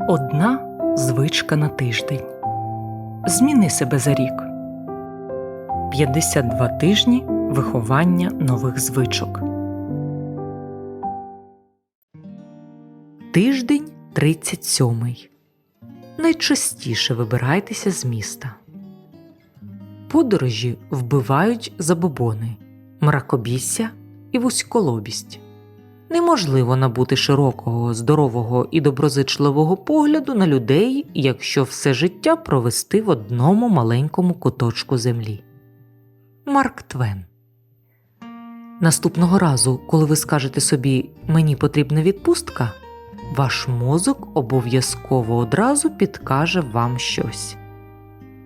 Одна звичка на тиждень. Зміни себе за рік. 52 тижні виховання нових звичок. Тиждень 37. Найчастіше вибирайтеся з міста. Подорожі вбивають забобони, мракобісся і вузьколобість. Неможливо набути широкого, здорового і доброзичливого погляду на людей, якщо все життя провести в одному маленькому куточку землі. Марк Твен Наступного разу, коли ви скажете собі Мені потрібна відпустка, ваш мозок обов'язково одразу підкаже вам щось.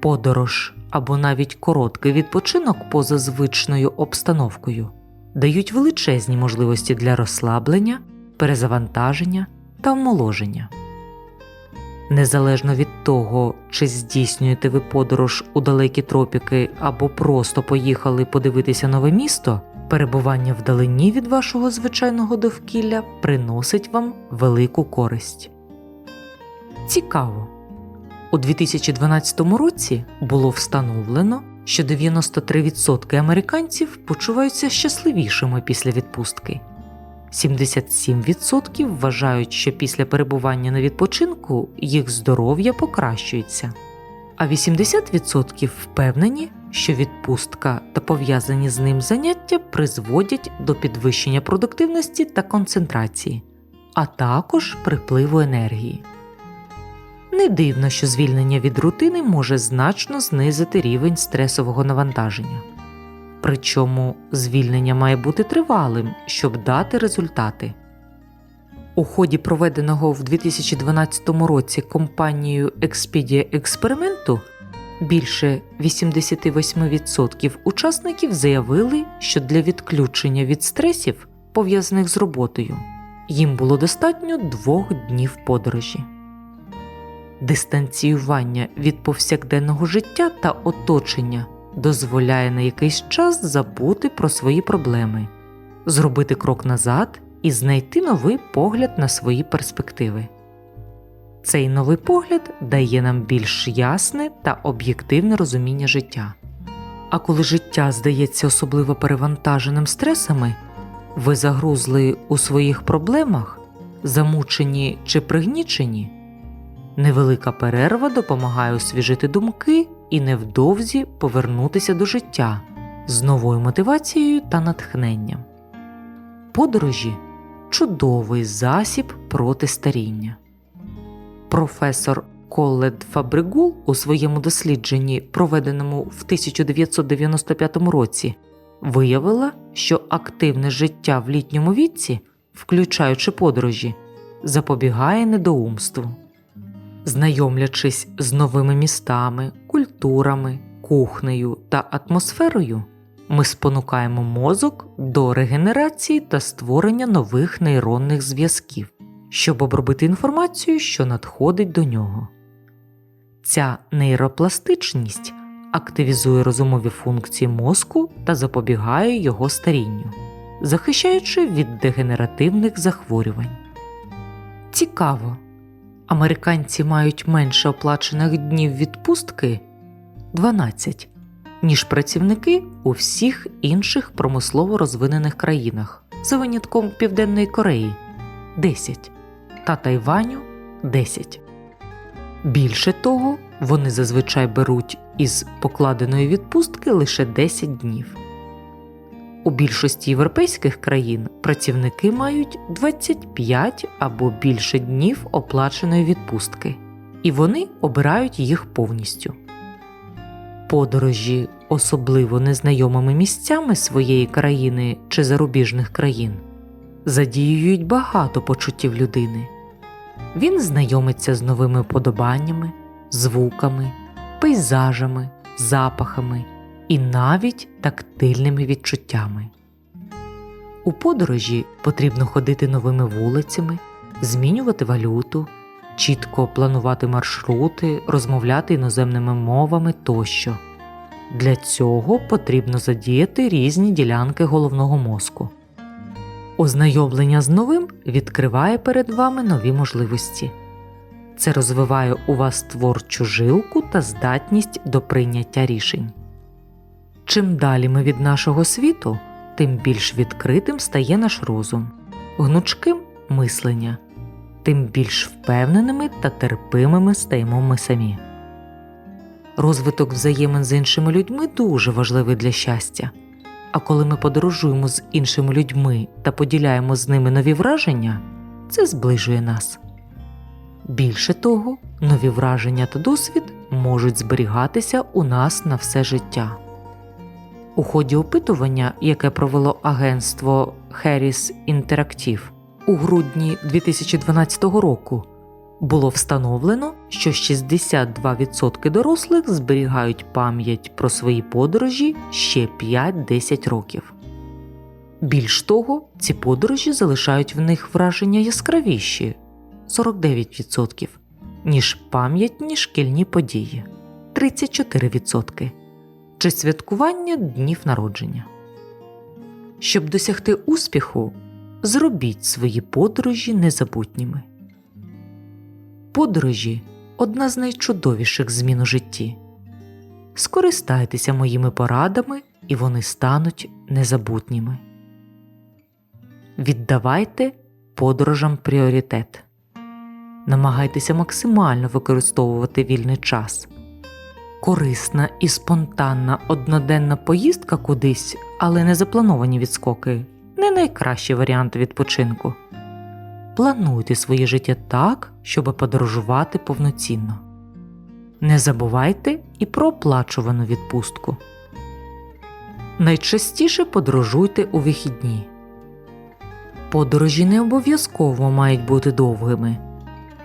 Подорож або навіть короткий відпочинок поза звичною обстановкою дають величезні можливості для розслаблення, перезавантаження та омоложення. Незалежно від того, чи здійснюєте ви подорож у далекі тропіки або просто поїхали подивитися нове місто, перебування вдалині від вашого звичайного довкілля приносить вам велику користь. Цікаво. У 2012 році було встановлено, що 93% американців почуваються щасливішими після відпустки. 77% вважають, що після перебування на відпочинку їх здоров'я покращується, а 80% впевнені, що відпустка та пов'язані з ним заняття призводять до підвищення продуктивності та концентрації, а також припливу енергії. Не дивно, що звільнення від рутини може значно знизити рівень стресового навантаження. Причому звільнення має бути тривалим, щоб дати результати. У ході проведеного в 2012 році компанією Expedia експерименту більше 88% учасників заявили, що для відключення від стресів, пов'язаних з роботою, їм було достатньо двох днів подорожі. Дистанціювання від повсякденного життя та оточення дозволяє на якийсь час забути про свої проблеми, зробити крок назад і знайти новий погляд на свої перспективи. Цей новий погляд дає нам більш ясне та об'єктивне розуміння життя. А коли життя здається особливо перевантаженим стресами, ви загрузли у своїх проблемах, замучені чи пригнічені. Невелика перерва допомагає освіжити думки і невдовзі повернутися до життя з новою мотивацією та натхненням. Подорожі чудовий засіб проти старіння. Професор Коллед Фабригул у своєму дослідженні, проведеному в 1995 році, виявила, що активне життя в літньому віці, включаючи подорожі, запобігає недоумству. Знайомлячись з новими містами, культурами, кухнею та атмосферою, ми спонукаємо мозок до регенерації та створення нових нейронних зв'язків, щоб обробити інформацію, що надходить до нього. Ця нейропластичність активізує розумові функції мозку та запобігає його старінню, захищаючи від дегенеративних захворювань. Цікаво. Американці мають менше оплачених днів відпустки 12, ніж працівники у всіх інших промислово розвинених країнах, за винятком Південної Кореї 10 та Тайваню 10. Більше того, вони зазвичай беруть із покладеної відпустки лише 10 днів. У більшості європейських країн працівники мають 25 або більше днів оплаченої відпустки, і вони обирають їх повністю. Подорожі особливо незнайомими місцями своєї країни чи зарубіжних країн задіюють багато почуттів людини. Він знайомиться з новими подобаннями, звуками, пейзажами, запахами і навіть тактильними відчуттями. У подорожі потрібно ходити новими вулицями, змінювати валюту, чітко планувати маршрути, розмовляти іноземними мовами тощо. Для цього потрібно задіяти різні ділянки головного мозку. Ознайомлення з новим відкриває перед вами нові можливості. Це розвиває у вас творчу жилку та здатність до прийняття рішень. Чим далі ми від нашого світу, тим більш відкритим стає наш розум, гнучким мислення, тим більш впевненими та терпимими стаємо ми самі. Розвиток взаємин з іншими людьми дуже важливий для щастя. А коли ми подорожуємо з іншими людьми та поділяємо з ними нові враження, це зближує нас. Більше того, нові враження та досвід можуть зберігатися у нас на все життя. У ході опитування, яке провело агентство Harris Interactive у грудні 2012 року, було встановлено, що 62% дорослих зберігають пам'ять про свої подорожі ще 5-10 років. Більш того, ці подорожі залишають в них враження яскравіші 49%, ніж пам'ятні шкільні події 34%, чи святкування днів народження. Щоб досягти успіху, зробіть свої подорожі незабутніми. Подорожі одна з найчудовіших змін у житті. Скористайтеся моїми порадами, і вони стануть незабутніми. Віддавайте подорожам пріоритет. Намагайтеся максимально використовувати вільний час. Корисна і спонтанна одноденна поїздка кудись, але не заплановані відскоки не найкращий варіант відпочинку. Плануйте своє життя так, щоб подорожувати повноцінно. Не забувайте і про оплачувану відпустку. Найчастіше подорожуйте у вихідні. Подорожі не обов'язково мають бути довгими.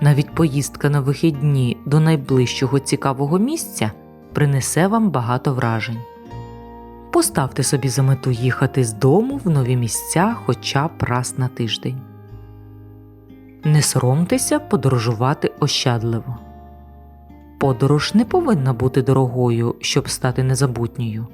Навіть поїздка на вихідні до найближчого цікавого місця принесе вам багато вражень. Поставте собі за мету їхати з дому в нові місця хоча б раз на тиждень. Не соромтеся подорожувати ощадливо. Подорож не повинна бути дорогою, щоб стати незабутньою.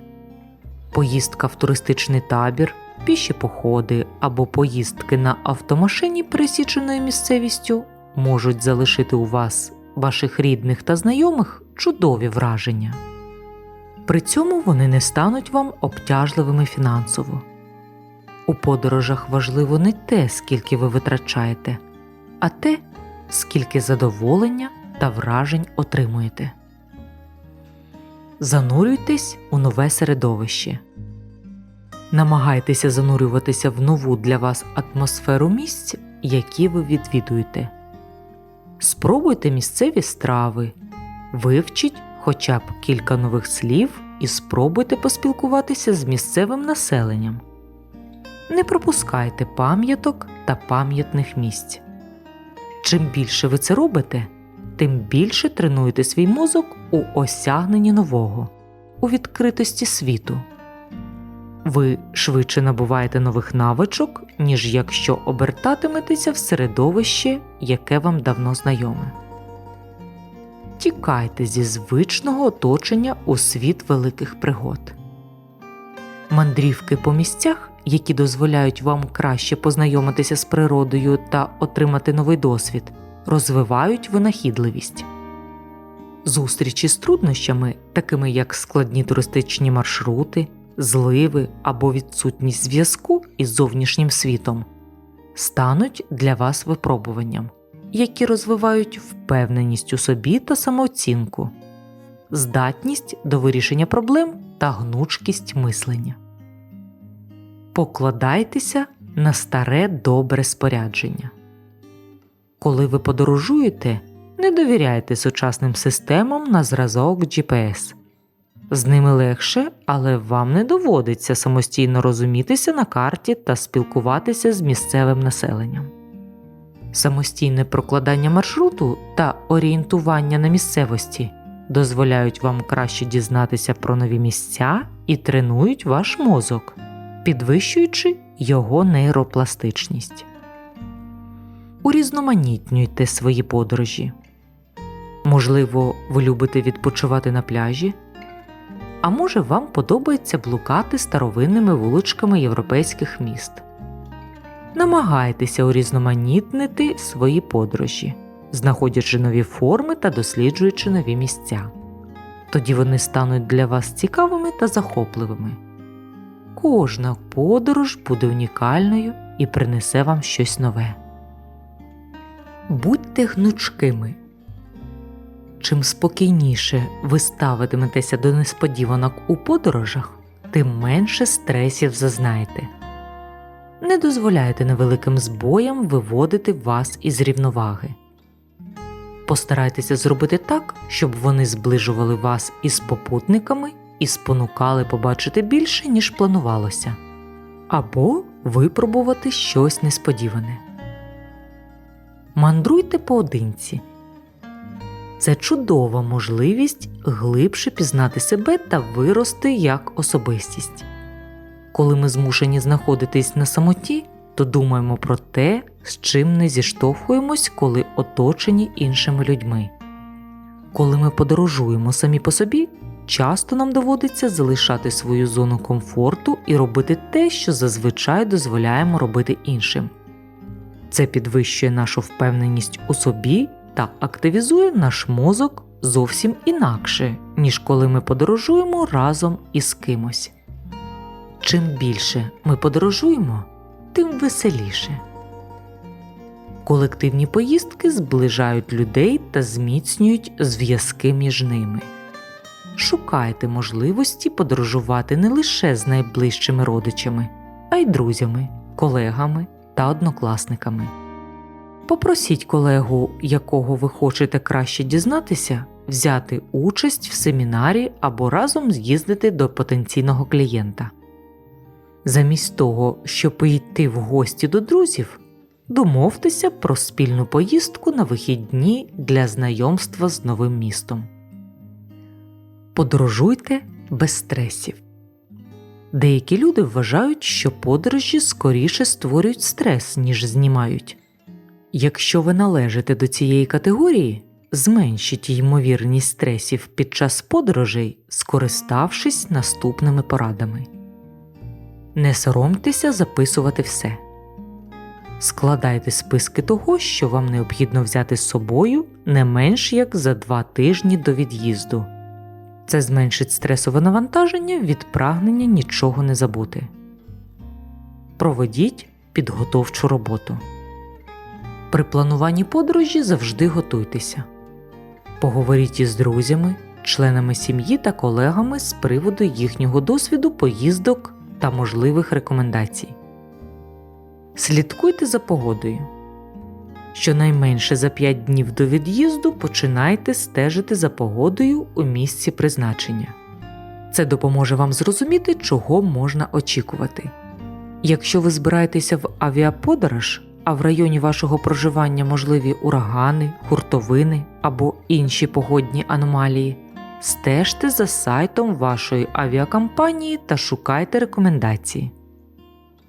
Поїздка в туристичний табір, піші походи або поїздки на автомашині пересіченою місцевістю можуть залишити у вас, ваших рідних та знайомих, чудові враження. При цьому вони не стануть вам обтяжливими фінансово. У подорожах важливо не те, скільки ви витрачаєте, а те, скільки задоволення та вражень отримуєте. Занурюйтесь у нове середовище. Намагайтеся занурюватися в нову для вас атмосферу місць, які ви відвідуєте. Спробуйте місцеві страви, вивчіть хоча б кілька нових слів і спробуйте поспілкуватися з місцевим населенням. Не пропускайте пам'яток та пам'ятних місць. Чим більше ви це робите, тим більше тренуєте свій мозок у осягненні нового, у відкритості світу. Ви швидше набуваєте нових навичок, ніж якщо обертатиметеся в середовище, яке вам давно знайоме. Тікайте зі звичного оточення у світ великих пригод. Мандрівки по місцях, які дозволяють вам краще познайомитися з природою та отримати новий досвід, розвивають винахідливість. Зустрічі з труднощами, такими як складні туристичні маршрути, зливи або відсутність зв'язку із зовнішнім світом, стануть для вас випробуванням, які розвивають впевненість у собі та самооцінку, здатність до вирішення проблем та гнучкість мислення. Покладайтеся на старе добре спорядження. Коли ви подорожуєте, не довіряйте сучасним системам на зразок GPS. З ними легше, але вам не доводиться самостійно розумітися на карті та спілкуватися з місцевим населенням. Самостійне прокладання маршруту та орієнтування на місцевості дозволяють вам краще дізнатися про нові місця і тренують ваш мозок, підвищуючи його нейропластичність. Урізноманітнюйте свої подорожі. Можливо, ви любите відпочивати на пляжі, а може, вам подобається блукати старовинними вуличками європейських міст. Намагайтеся урізноманітнити свої подорожі, знаходячи нові форми та досліджуючи нові місця. Тоді вони стануть для вас цікавими та захопливими. Кожна подорож буде унікальною і принесе вам щось нове. Будьте гнучкими. Чим спокійніше ви ставитиметеся до несподіванок у подорожах, тим менше стресів зазнаєте. Не дозволяйте невеликим збоям виводити вас із рівноваги. Постарайтеся зробити так, щоб вони зближували вас із попутниками і спонукали побачити більше, ніж планувалося, або випробувати щось несподіване. Мандруйте поодинці. Це чудова можливість глибше пізнати себе та вирости як особистість. Коли ми змушені знаходитись на самоті, то думаємо про те, з чим не зіштовхуємось, коли оточені іншими людьми. Коли ми подорожуємо самі по собі, часто нам доводиться залишати свою зону комфорту і робити те, що зазвичай дозволяємо робити іншим. Це підвищує нашу впевненість у собі та активізує наш мозок зовсім інакше, ніж коли ми подорожуємо разом із кимось. Чим більше ми подорожуємо, тим веселіше. Колективні поїздки зближають людей та зміцнюють зв'язки між ними. Шукайте можливості подорожувати не лише з найближчими родичами, а й друзями, колегами та однокласниками. Попросіть колегу, якого ви хочете краще дізнатися, взяти участь в семінарі або разом з'їздити до потенційного клієнта. Замість того, щоб йти в гості до друзів, домовтеся про спільну поїздку на вихідні для знайомства з новим містом. Подорожуйте без стресів. Деякі люди вважають, що подорожі скоріше створюють стрес, ніж знімають. Якщо ви належите до цієї категорії, зменшіть ймовірність стресів під час подорожей, скориставшись наступними порадами. Не соромтеся записувати все. Складайте списки того, що вам необхідно взяти з собою не менш як за два тижні до від'їзду. Це зменшить стресове навантаження від прагнення нічого не забути. Проведіть підготовчу роботу. При плануванні подорожі завжди готуйтеся. Поговоріть із друзями, членами сім'ї та колегами з приводу їхнього досвіду поїздок та можливих рекомендацій. Слідкуйте за погодою. Щонайменше за 5 днів до від'їзду починайте стежити за погодою у місці призначення. Це допоможе вам зрозуміти, чого можна очікувати. Якщо ви збираєтеся в авіаподорож, а в районі вашого проживання можливі урагани, хуртовини або інші погодні аномалії, стежте за сайтом вашої авіакомпанії та шукайте рекомендації.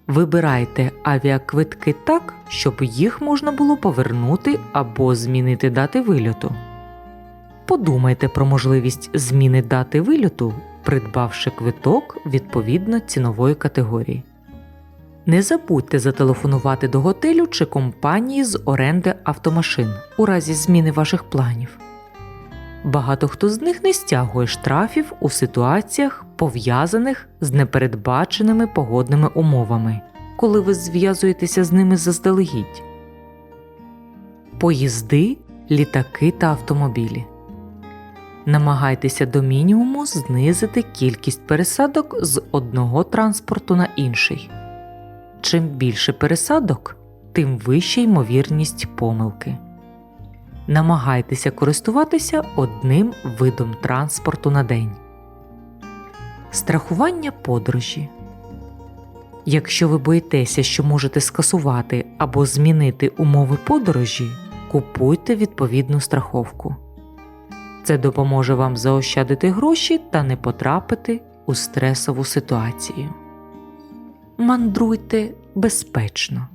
Вибирайте авіаквитки так, щоб їх можна було повернути або змінити дати вильоту. Подумайте про можливість зміни дати вильоту, придбавши квиток відповідно цінової категорії. Не забудьте зателефонувати до готелю чи компанії з оренди автомашин у разі зміни ваших планів. Багато хто з них не стягує штрафів у ситуаціях, пов'язаних з непередбаченими погодними умовами, коли ви зв'язуєтеся з ними заздалегідь. Поїзди, літаки та автомобілі. Намагайтеся до мінімуму знизити кількість пересадок з одного транспорту на інший. Чим більше пересадок, тим вища ймовірність помилки. Намагайтеся користуватися одним видом транспорту на день. Страхування подорожі. Якщо ви боїтеся, що можете скасувати або змінити умови подорожі, купуйте відповідну страховку. Це допоможе вам заощадити гроші та не потрапити у стресову ситуацію. Мандруйте безпечно.